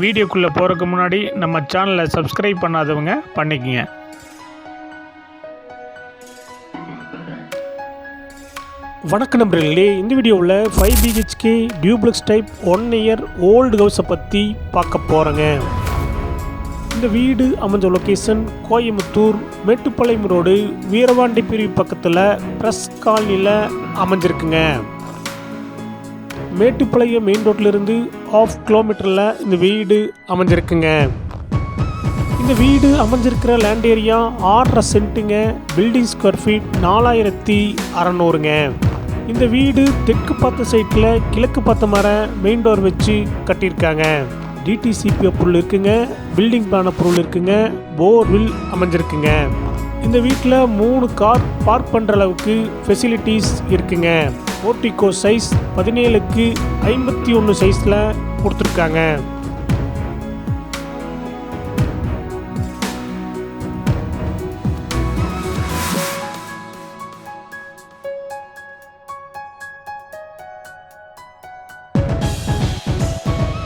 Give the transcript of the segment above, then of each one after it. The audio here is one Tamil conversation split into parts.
வீடியோக்குள்ளே போகிறதுக்கு முன்னாடி நம்ம சேனலை சப்ஸ்கிரைப் பண்ணாதவங்க பண்ணிக்கங்க. வணக்கம் நண்பர்களே இந்த வீடியோவில் five BHK duplex type one year old ஹவுஸை பற்றி பார்க்க போகிறேங்க இந்த வீடு அமைஞ்ச லொக்கேஷன் கோயம்புத்தூர் மேட்டுப்பாளையம் ரோடு வீரவாண்டி பிரிவு பக்கத்தில் ப்ரெஸ் காலனியில் அமைஞ்சிருக்குங்க. மேட்டுப்பாளையம் மெயின் ரோட்டிலிருந்து ஆஃப் கிலோமீட்டரில் இந்த வீடு அமைஞ்சிருக்குங்க. இந்த வீடு அமைஞ்சிருக்கிற லேண்ட் ஏரியா ஆறரை சென்ட்டுங்க. பில்டிங் ஸ்கொயர் ஃபீட் நாலாயிரத்தி அறநூறுங்க. இந்த வீடு தெற்கு பார்த்த சைட்டில் கிழக்கு பார்த்த மர மெயின் டோர் வச்சு கட்டியிருக்காங்க. டிடிசிபி பொருள் இருக்குங்க. பில்டிங் பிளான பொருள் இருக்குங்க. போர்வில் அமைஞ்சிருக்குங்க. இந்த வீட்டில் மூணு கார் பார்க் பண்ணுற அளவுக்கு ஃபெசிலிட்டிஸ் இருக்குங்க. போர்டிகோ சைஸ் பதினேழுக்கு ஐம்பத்தி ஒன்று சைஸில் கொடுத்துருக்காங்க.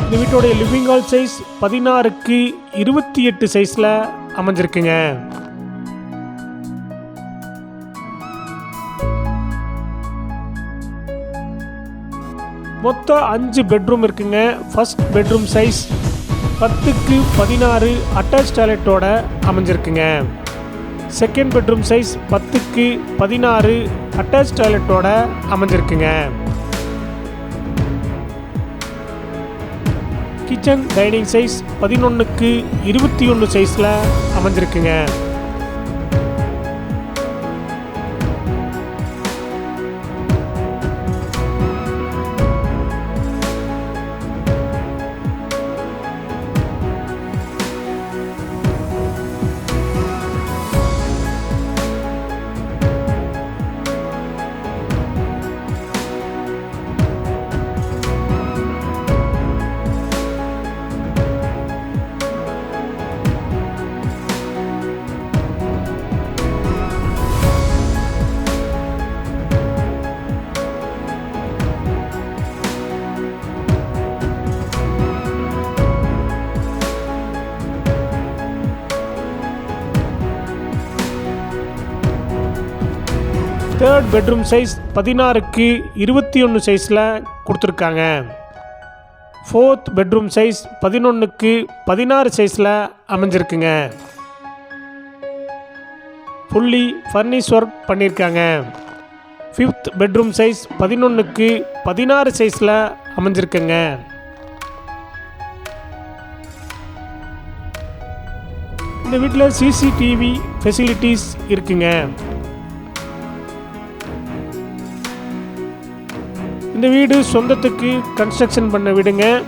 இந்த வீட்டோடைய லிவிங் ஹால் சைஸ் பதினாறுக்கு இருபத்தி எட்டு சைஸில் அமைஞ்சிருக்குங்க. மொத்தம் அஞ்சு பெட்ரூம் இருக்குங்க. ஃபர்ஸ்ட் பெட்ரூம் சைஸ் பத்துக்கு பதினாறு அட்டாச் டாய்லெட்டோட அமைஞ்சிருக்குங்க. செகண்ட் பெட்ரூம் சைஸ் பத்துக்கு பதினாறு அட்டாச் டாய்லெட்டோட அமைஞ்சிருக்குங்க. கிச்சன் டைனிங் சைஸ் பதினொன்றுக்கு இருபத்தி ஒன்று சைஸில் அமைஞ்சிருக்குங்க. தேர்ட் பெட்ரூம் சைஸ் பதினாறுக்கு இருபத்தி ஒன்று சைஸில் கொடுத்துருக்காங்க. ஃபோர்த் பெட்ரூம் சைஸ் பதினொன்றுக்கு பதினாறு சைஸில் அமைஞ்சிருக்குங்க. ஃபுல்லி ஃபர்னிஷ் ஒர்க் பண்ணியிருக்காங்க. ஃபிஃப்த் பெட்ரூம் சைஸ் பதினொன்றுக்கு பதினாறு சைஸில் அமைஞ்சிருக்குங்க. இந்த வீட்டில் சிசிடிவி ஃபெசிலிட்டிஸ் இருக்குங்க. இந்த வீடு சொந்தத்துக்கு கன்ஸ்ட்ரக்ஷன் பண்ண விடுங்க.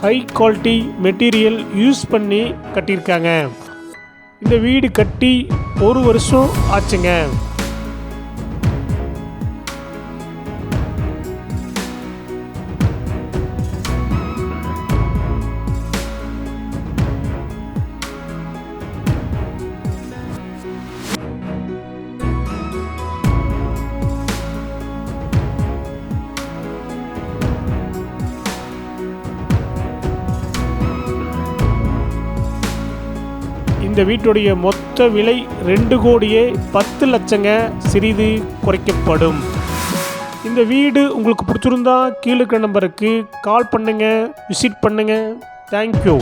ஹை குவாலிட்டி மெட்டீரியல் யூஸ் பண்ணி கட்டியிருக்காங்க. இந்த வீடு கட்டி ஒரு வருஷம் ஆச்சுங்க. இந்த வீட்டுடைய மொத்த விலை ரெண்டு கோடியே பத்து லட்சங்க சிறிது குறைக்கப்படும். இந்த வீடு உங்களுக்கு பிடிச்சிருந்தா கீழே இருக்கிற நம்பருக்கு கால் பண்ணுங்கள் விசிட் பண்ணுங்கள் தேங்க்யூ